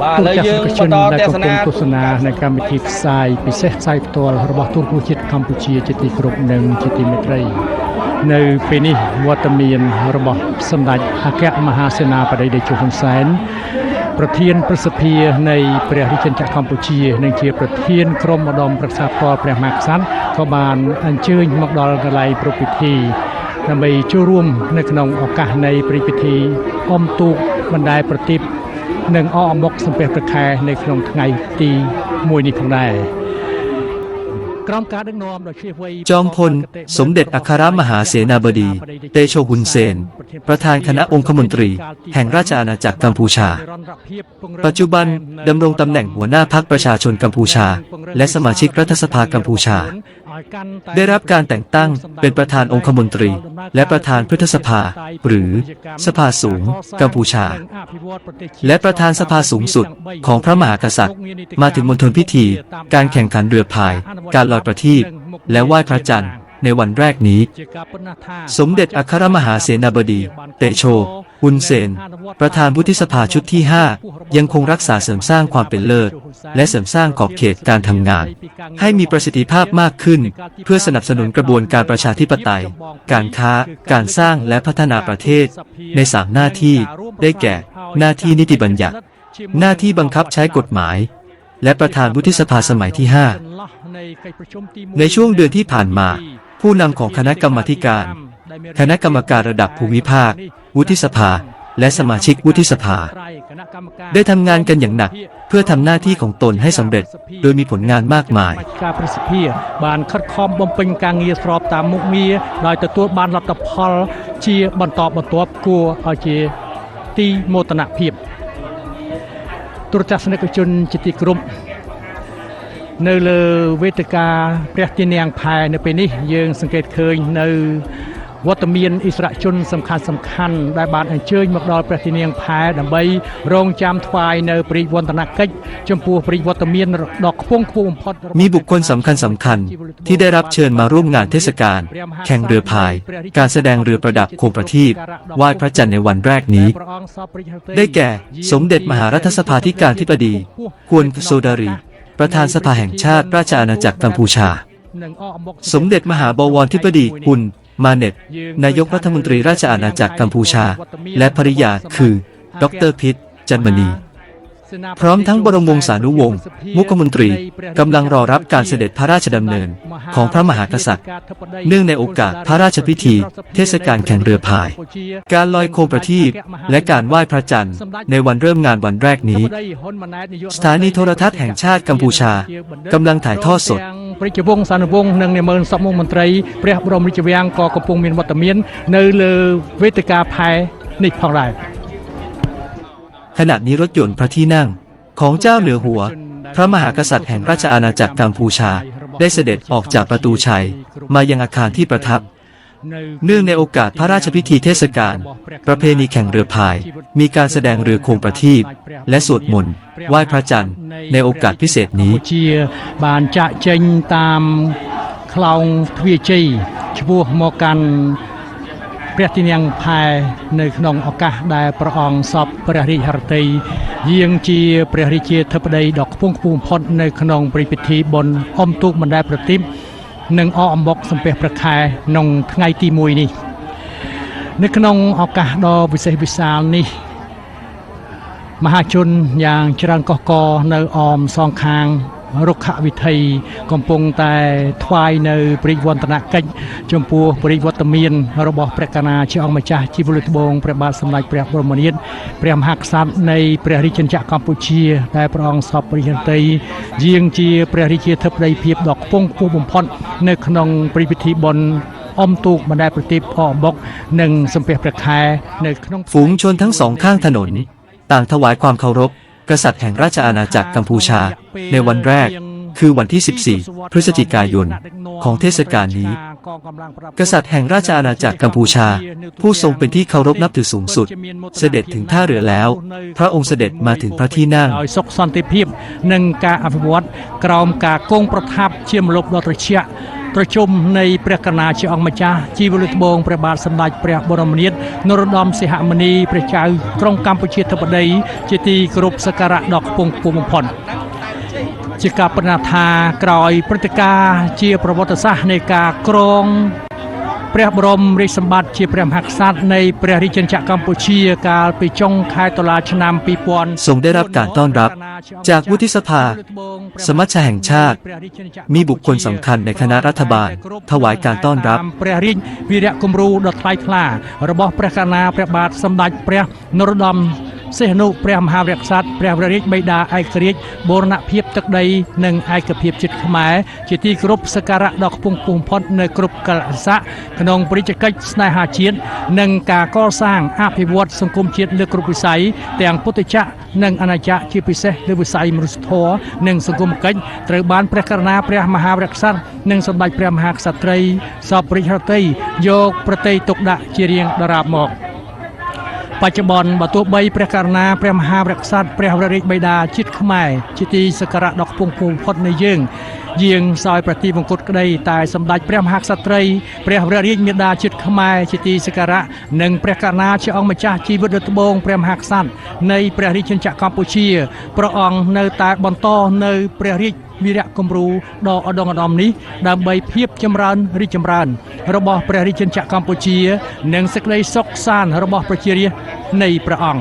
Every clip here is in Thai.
បាទឥឡូវយើងទស្សនិកជនបន្តដែលទស្សកំពុនាងទស្សនានៅកម្មវិធីផ្សាយពិសេសផ្សាយផ្ទាល់របស់ទូរទស្សន៍ជាតិកម្ពុជាជាទីគោរពនិងជាទីមេត្រីនៅពេលនេះវត្តមានរបស់សម្ដេចអគ្គមហាសេនាបតីតេជោហ៊ុនសែនប្រធានប្រសិទ្ធិនៃព្រះរាជាណាចក្រកម្ពុជានិងជាប្រធានក្រុមឧត្តមប្រឹក្សាផ្ទាល់ព្រះមហាក្សត្រក៏បានអញ្ជើញមកដល់កន្លែងប្រពៃពិធីដើម្បីចូលរួមនៅក្នុងឱកាសនៃព្រឹត្តិពិធីអមទូកបណ្ដែប្រទីប និងអកអំបុកសំពះព្រះខែនៅក្នុងថ្ងៃទី1នេះផងដែរក្រោមការដឹកនាំដោយជ្រាបវៃ จอมพล สมเด็จอัครมหาเสนาบดี เตโชหุนเซน ประธานคณะองคมนตรี แห่งราชอาณาจักรกัมพูชา ปัจจุบันดำรงตำแหน่งหัวหน้าพรรคประชาชนกัมพูชา และสมาชิกรัฐสภากัมพูชา ได้รับการแต่งตั้งเป็นประธานองคมนตรี และประธานพฤทธสภา หรือสภาสูงกัมพูชา และประธานสภาสูงสุดของพระมหากษัตริย์ มาถึงมณฑลพิธี การแข่งขันเรือพาย การลอยประทีปและไหว้พระจันทร์ในวันแรกนี้ สมเด็จอัครมหาเสนาบดี เตโช ฮุนเซน ประธานวุฒิสภาชุดที่ 5 ยังคงรักษาเสริมสร้างความเป็นเลิศ และเสริมสร้างขอบเขตการทำงาน ให้มีประสิทธิภาพมากขึ้น เพื่อสนับสนุนกระบวนการประชาธิปไตย การค้า การสร้างและพัฒนาประเทศ ในสามหน้าที่ ได้แก่ หน้าที่นิติบัญญัติ หน้าที่บังคับใช้กฎหมาย และประธานวุฒิสภาสมัยที่ 5 ในช่วงเดือนที่ผ่านมา ผู้นำของคณะกรรมาการ คณะกรรมการระดับภูมิภาค วุฒิสภา และสมาชิกวุฒิสภา ได้ทำงานกันอย่างหนัก เพื่อทำหน้าที่ของตนให้สำเร็จ โดยมีผลงานมากมาย ការប្រសិទ្ធិបានខិតខំបំពេញការងារស្របតាមមុខងារដោយទទួលបានលទ្ធផលជាបន្តបន្ទាប់គួរឲ្យជាទីមោទនភាពទូរទស្សនិកជនជាទីគោរពនៅលើវេទិកាព្រះទានាងផែនៅពេលនេះយើងសង្កេតឃើញនៅ วัตเมีนอิสระชนสำคัญสำคัญได้บานอันเชิญมกดอลประธิเนียงแพ้ดับใบรองจำทวายในปริวัตนากิจจมพูปริวัตเมีนดอกพวงพงพอดมีบุคคลสำคัญสำคัญที่ได้รับเชิญมาร่วมงานเทศกาลแข่งเรือพาย การแสดงเรือประดับโคมประทีปไหว้พระจันทร์ในวันแรกนี้ ได้แก่ สมเด็จมหารัฐสภาธิการธิบดีควนโซดารี ประธานสภาแห่งชาติราชอาณาจักรกัมพูชา สมเด็จมหาบวรธิบดีคุณ มาเน็ต นายกรัฐมนตรีราชอาณาจักรกัมพูชา และภริยาคือ ดรพิษจันมณี พร้อมทั้งบรมวงศานุวงศ์มุขมนตรีกำลังรอรับการเสด็จพระราชดำเนินของพระมหากษัตริย์ เนื่องในโอกาสพระราชพิธี เทศกาลแข่งเรือพาย การลอยโคมประทีปและการไหว้พระจันทร์ ในวันเริ่มงานวันแรกนี้ สถานีโทรทัศน์แห่งชาติกัมพูชากำลังถ่ายทอดสด ព្រះរាជវង្សានុវង្សនិងនាម៉ឺនសពមុខមន្ត្រីព្រះបរមរាជវាំងក៏កំពុងមានវត្តមាន នៅលើវេទិកាផែនេះផងដែរ ขณะนี้รถยนต์พระที่นั่ง ของเจ้าเหนือหัว พระมหากษัตริย์แห่งราชอาณาจักรกัมพูชา ได้เสด็จออกจากประตูชัย มายังอาคารที่ประทับ เนื่องในโอกาสพระราชพิธีเทศกาลประเพณีแข่งเรือพาย มีการแสดงเรือโคงประทีปและสวดมนต์ไหว้พระจันทร์ ในโอกาสพิเศษนี้บานจะเจงตามคลองทวีจีชบูมกัน ព្រះទីនាំងផែនៅក្នុងឱកាសដែលព្រះអង្គសពព្រះរាជហឫទ័យយាងជាព្រះរាជាធិបតីដ៏ខ្ពង់ខ្ពស់បំផុតនៅក្នុងព្រឹត្តិពិធីបុណ្យអុំទូកបណ្ដែតប្រទីបនិងអកអំបុកសំពះព្រះខែក្នុងថ្ងៃទី1នេះនៅក្នុងឱកាសដ៏វិសេសវិសាលនេះមហាជនយ៉ាងច្រើនកុះករនៅអមសងខាង รุกขวิทยกำปงแต่ทวายในปริวัตนาเก่งจมพัวปริวัตเมียนระบบประกาศนเชื่งมาจากจีบุรุบงประบาทสมัยเปรียบรมนิตปรียมหักษัตท์ในเปรียริชจักรกัมพูชีได้ประองสอบปริยันตียิงจีเประราชเทพไรเพียบดอกปงผู้บุมพอนในขนมปริพิธีบนอมตูกมาได้ปริติพ่อบกหนึ่งสมเปรียประคายในขนมฝูงชนทั้งสองข้างถนน ต่างถวายความเคารพ กษัตริย์แห่งราชอาณาจักรกัมพูชา ในวันแรก คือวันที่ 14 พฤศจิกายน ของเทศกาลนี้ กษัตริย์แห่งราชอาณาจักรกัมพูชา ผู้ทรงเป็นที่เคารพนับถือสูงสุด เสด็จถึงท่าเรือแล้ว พระองค์เสด็จมาถึงพระที่นั่งสกซันติพิพหนึ่งการอภิวัตกรอมกากงประทับเชื่อมลบรอตเชีย ប្រជុំនៃព្រះករុណាជាអង្គម្ចាស់ជីវលុត្បូងព្រះបាទសម្ដេចព្រះបរមនាថនរោត្តមសីហមុនីព្រះចៅក្រុងកម្ពុជាធិបតីជាទីគោរពសក្ការៈដ៏ខ្ពង់ខ្ពស់បំផុតជាការប្រណាថាក្រោយព្រឹត្តិការណ៍ជាប្រវត្តិសាស្ត្រនៃការក្រង ព្រះបរមរាជសម្បត្តិជាព្រះមហាក្សត្រនៃព្រះរាជាណាចក្រកម្ពុជា កាលពីចុងខែតុលាឆ្នាំ2000 ทรงได้รับการต้อนรับ จากวุฒิสภา สมัชชาแห่งชาติ มีบุคคลสำคัญในคณะรัฐบาล ถวายการต้อนรับ ព្រះរាជវីរៈគំរូដ៏ថ្លៃថ្លា របស់ព្រះករុណាព្រះបាទសម្ដេចព្រះនរោត្តម សីហនុព្រះមហាវីរក្សត្រព្រះវររាជបិតាឯករាជ្យបូរណភាពទឹកដីនិងឯកភាពជាតិខ្មែរជាទីគោរពសក្ការៈដ៏ខ្ពង់ខ្ពស់បំផុតនៅគ្រប់កលៈសៈក្នុងព្រះរាជកិច្ចស្នេហាជាតិនិងការកសាងអភិវឌ្ឍសង្គមជាតិលើគ្រប់វិស័យទាំងពុទ្ធចក្រនិងអាណាចក្រជាពិសេសលើវិស័យមនុស្សធម៌និងសង្គមកិច្ចត្រូវបានព្រះករុណាព្រះមហាវីរក្សត្រនិងសម្ដេចព្រះមហាក្សត្រីសពរិទ្ធរតីយកប្រតិទុកដាក់ជារៀងដរាបមក បច្ចុប្បន្នបើទោះបីព្រះករុណាព្រះមហាវរក្សត្រព្រះវររាជបិតាជាតិខ្មែរជាទីសក្ការៈដ៏ខ្ពង់ខ្ពស់បំផុតនៃយើងយាងសោយប្រតិបង្គត់ក្តីតែសម្ដេចព្រះមហាក្សត្រីព្រះវររាជមេដាជាតិខ្មែរជាទីសក្ការៈនិងព្រះករុណាជាអង្គម្ចាស់ជីវិតដ៏ត្បូងព្រះមហាក្សត្រនៃព្រះរាជាណាចក្រកម្ពុជាព្រះអង្គនៅតែបន្តនៅព្រះរាជ วิระกมรูดออดองอดอมนี้ดำใบเพียบจำรานริจำรานระบอบประริจันจักกัมพูชีหนังสกเลยซอกซานระบอบประเชียในประอัง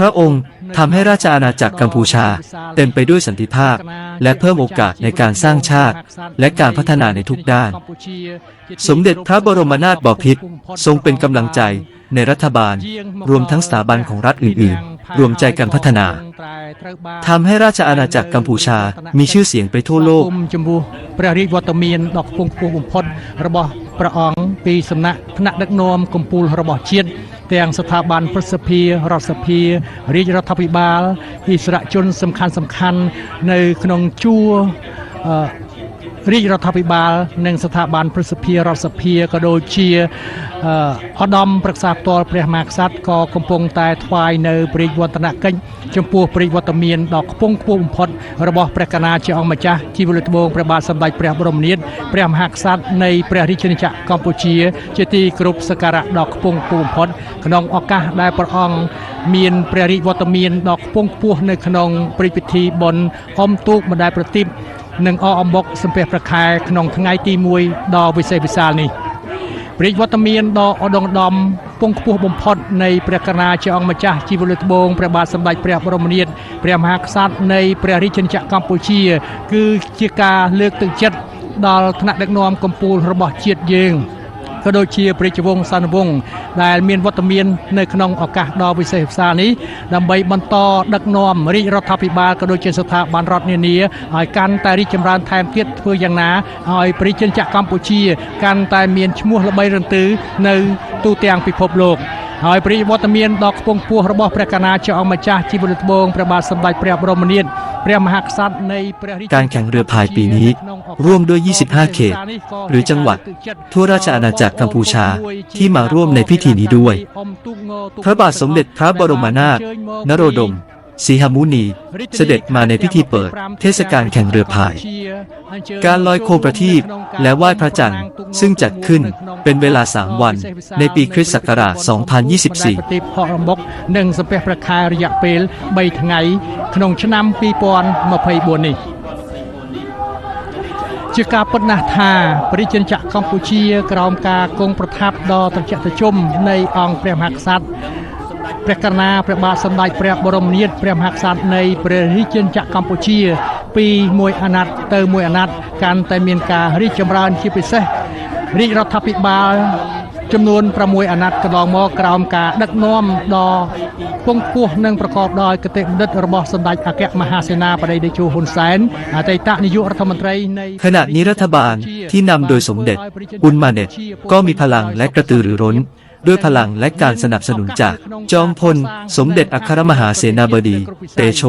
พระองค์ทำให้ราชอาณาจักรกัมพูชา เต็มไปด้วยสันติภาพ และเพิ่มโอกาสในการสร้างชาติ และการพัฒนาในทุกด้าน สมเด็จพระบรมนาถบพิตรทรงเป็นกำลังใจ ในรัฐบาล รวมทั้งสถาบันของรัฐอื่น ๆ รวมใจกันพัฒนาทำให้ราชอาณาจักรกัมพูชา มีชื่อเสียงไปทั่วโลกจมูพระริวตมีนดอกพงพวงบุพดระบอบพระองปีสำนักคณะดักนมกมพูลระบอบเชียนแต่งสถาบันพระสภีรัฐสภีริยรัฐพิบาล อิสระชนสำคัญสำคัญในขนงชั่ว រាជរដ្ឋាភិបាល និងស្ថាប័នប្រសិទ្ធិរដ្ឋសភាក៏ដូចជាអឺឧត្តមប្រឹក្សាផ្ទាល់ព្រះមហាក្សត្រក៏កំពុងតែថ្វាយនៅព្រះរាជវឌ្ឍនកិច្ចចំពោះព្រះរាជវត្តមានដ៏ខ្ពង់ខ្ពស់បំផុតរបស់ព្រះករុណាជាអង្គម្ចាស់ជីវលត្បូងព្រះបាទសម្ដេចព្រះបរមនាថព្រះមហាក្សត្រនៃព្រះរាជាណាចក្រកម្ពុជា ជាទីគោរពសក្ការៈដ៏ខ្ពង់ខ្ពស់បំផុតក្នុងឱកាសដែលព្រះអង្គមានព្រះរាជវត្តមានដ៏ខ្ពង់ខ្ពស់នៅក្នុងព្រះរាជពិធីបុណ្យអុំទូកម្ដាយប្រទីប និងអអំបុកសំពះព្រះខែក្នុងថ្ងៃទី1ដ៏វិសេសវិសាលនេះព្រះរាជវត្តមានដ៏ឧត្តមឧត្តមពងខ្ពស់បំផុតនៃព្រះករុណាជាអង្គម្ចាស់ជីវលត្បូងព្រះបាទសម្ដេចព្រះបរមនាថព្រះមហាក្សត្រនៃព្រះរាជាណាចក្រកម្ពុជា គឺជាការលើកទឹកចិត្តដល់ថ្នាក់ដឹកនាំកម្ពុជារបស់ជាតិយើង ក៏ដូចជាព្រះរាជវង្សានុវង្សដែលមានវត្តមាននៅក្នុងឱកាសដ៏វិសេសវិសាលនេះដើម្បីបន្តដឹកនាំរាជរដ្ឋាភិបាលក៏ដូចជាស្ថាប័នរដ្ឋនានាឲ្យកាន់តែរីកចម្រើនថែមទៀតធ្វើយ៉ាងណាឲ្យប្រជាជនចក្រកម្ពុជា កាន់តែមានឈ្មោះល្បីរន្ទឺនៅទូទាំងពិភពលោកហើយព្រះរាជវត្តមានដ៏ខ្ពង់ខ្ពស់របស់ព្រះករុណាជាអង្គម្ចាស់ជីវលត្បូងព្រះបាទសម្ដេចព្រះបរមនាថ การแข่งเรือพายปีนี้ ร่วมด้วย 25 เขต หรือจังหวัด ทั่วราชอาณาจักรกัมพูชาที่มาร่วมในพิธีนี้ด้วย พระบาทสมเด็จพระบรมนาถนโรดม ศรีหมุนี เสด็จมาในพิธีเปิด เทศกาลแข่งเรือพาย การลอยโคมประทีปและไหว้พระจันทร์ซึ่งจัดขึ้นเป็นเวลา 3 วัน ในปีคริสต์ศักราช ប្រតិភពរំបុកនិងសំពះព្រះខែរយៈពេល3ថ្ងៃក្នុងឆ្នាំ2024នេះជាការពិតណាស់ថាព្រះរាជាណាចក្រកម្ពុជា ក្រោមការគង់ប្រថាប់ដ៏ត្រជាក់ត្រជុំនៃអង្គព្រះមហាក្សត្រ ព្រះករុណាព្រះបាទសម្ដេចព្រះបរមនាថព្រះមហាក្សត្រនៃព្រះរាជាណាចក្រកម្ពុជា ពីមួយអាណត្តិទៅមួយអាណត្តិកាន់តែមានការរីកចម្រើនជាពិសេសរាជរដ្ឋាភិបាល ចំនួន6អាណត្តិកន្លងមកក្រោមការដឹកនាំដ៏ពងពោះនិងប្រកបដោយគតិបណ្ឌិតរបស់សម្ដេចអគ្គមហាសេនាបតីតេជោហ៊ុនសែនអតីតនាយករដ្ឋមន្ត្រីនៃ ขณะนี้รัฐบาลที่นำโดยสมเด็จอุลมาเน็ตก็มีพลังและกระตือรือร้น ด้วยพลังและการสนับสนุนจาก จอมพล สมเด็จอัครมหาเสนาบดี เตโช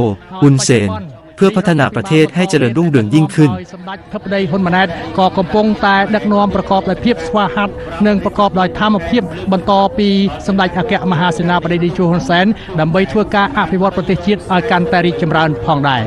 อุนเซน เพื่อพัฒนาประเทศให้เจริญรุ่งเรืองยิ่งขึ้นสำนักทัพใดฮุนมาแนตก็กำปงตายดักนอมประกอบลายเพียบสวาหัดหนึ่งประกอบลอยธรรมเพียบบรรทอปีสำนักอักะมหาเสนาบดีจูฮุนเซนดำใบทั่วกาอาภิวัตประเทศชีติอาการแตริจมรานพองได้